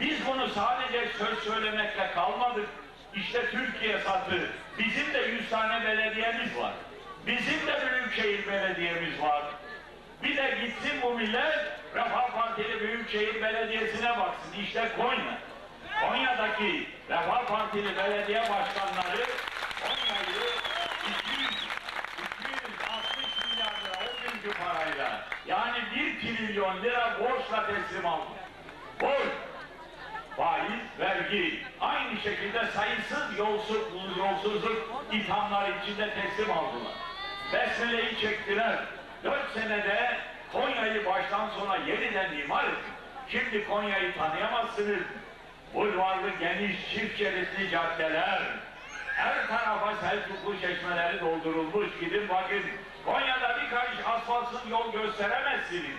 Biz bunu sadece söz söylemekle kalmadık. İşte Türkiye satı. Bizim de 100 tane belediyemiz var. Bizim de Büyükşehir Belediyemiz var. Bir de gitsin bu millet Refah Partili Büyükşehir Belediyesi'ne baksın. İşte Konya. Konya'daki Refah Partili belediye başkanları Konya'yı 200, 260 milyar lira o günkü parayla yani 1 trilyon lira borçla teslim aldı. Vergi aynı şekilde sayısız yolsuzluk, yolsuzluk ithamları içinde teslim aldılar. Besmele'yi çektiler. Dört senede Konya'yı baştan sona yeniden imar ettik. Şimdi Konya'yı tanıyamazsınız. Bulvarlı geniş çift şeritli caddeler, her tarafa Selçuklu çeşmeleri doldurulmuş. Gidin bakın. Konya'da bir karış asfaltsız yol gösteremezsiniz.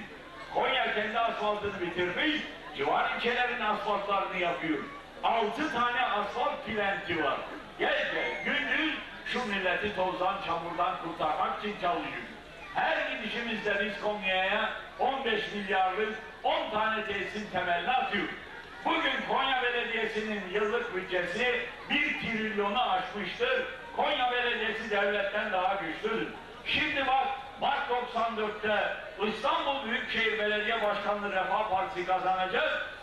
Konya kendi asfaltını bitirmiş, civar ilçelerin asfaltlarını yapıyor. Altı tane asfalt plenti var. Gece, gündüz şu milleti tozdan, çamurdan kurtarmak için çalışıyor. Her gidişimizde biz Konya'ya 15 milyarlık 10 tane tesisin temelini atıyoruz. Bugün Konya Belediyesi'nin yıllık bütçesi 1 trilyonu aşmıştır. Konya Belediyesi devletten daha güçlüdür. Şimdi bak Mart 94'te İstanbul Büyükşehir Belediye Başkanlığı Refah Partisi kazanacak.